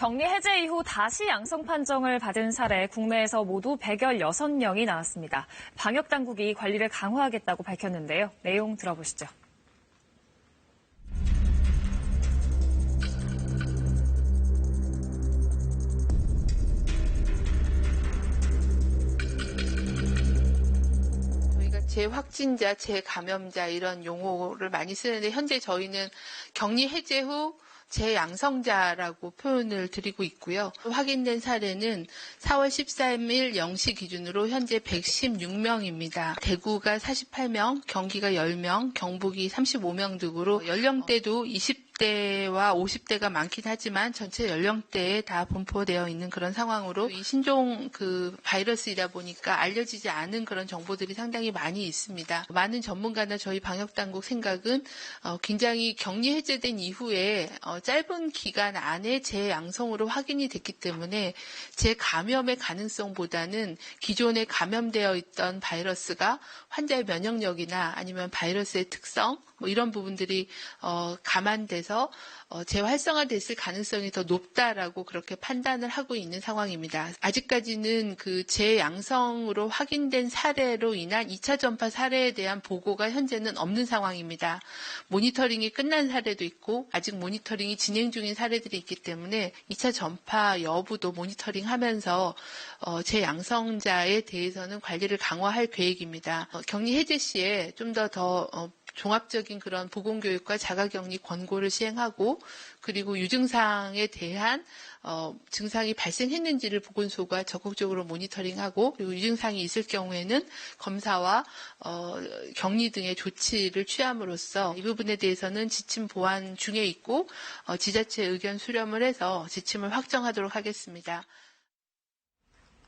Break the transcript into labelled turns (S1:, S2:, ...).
S1: 격리 해제 이후 다시 양성 판정을 받은 사례 국내에서 모두 116명이 나왔습니다. 방역 당국이 관리를 강화하겠다고 밝혔는데요. 내용 들어보시죠.
S2: 재확진자, 재감염자 이런 용어를 많이 쓰는데 현재 저희는 격리 해제 후 재양성자라고 표현을 드리고 있고요. 확인된 사례는 4월 13일 0시 기준으로 현재 116명입니다. 대구가 48명, 경기가 10명, 경북이 35명 등으로 연령대도 20 대와 50대가 많긴 하지만 전체 연령대에 다 분포되어 있는 그런 상황으로 이 신종 그 바이러스이다 보니까 알려지지 않은 그런 정보들이 상당히 많이 있습니다. 많은 전문가나 저희 방역 당국 생각은 어, 굉장히 격리 해제된 이후에 어, 짧은 기간 안에 재양성으로 확인이 됐기 때문에 재감염의 가능성보다는 기존에 감염되어 있던 바이러스가 환자의 면역력이나 아니면 바이러스의 특성 뭐 이런 부분들이 어, 감안돼서 어, 재활성화됐을 가능성이 더 높다라고 그렇게 판단을 하고 있는 상황입니다. 아직까지는 그 재양성으로 확인된 사례로 인한 2차 전파 사례에 대한 보고가 현재는 없는 상황입니다. 모니터링이 끝난 사례도 있고 아직 모니터링이 진행 중인 사례들이 있기 때문에 2차 전파 여부도 모니터링하면서 어, 재양성자에 대해서는 관리를 강화할 계획입니다. 어, 격리 해제 시에 좀 더더 어, 종합적인 그런 보건교육과 자가격리 권고를 시행하고 그리고 유증상에 대한 어, 증상이 발생했는지를 보건소가 적극적으로 모니터링하고 그리고 유증상이 있을 경우에는 검사와 어, 격리 등의 조치를 취함으로써 이 부분에 대해서는 지침 보완 중에 있고 어, 지자체 의견 수렴을 해서 지침을 확정하도록 하겠습니다.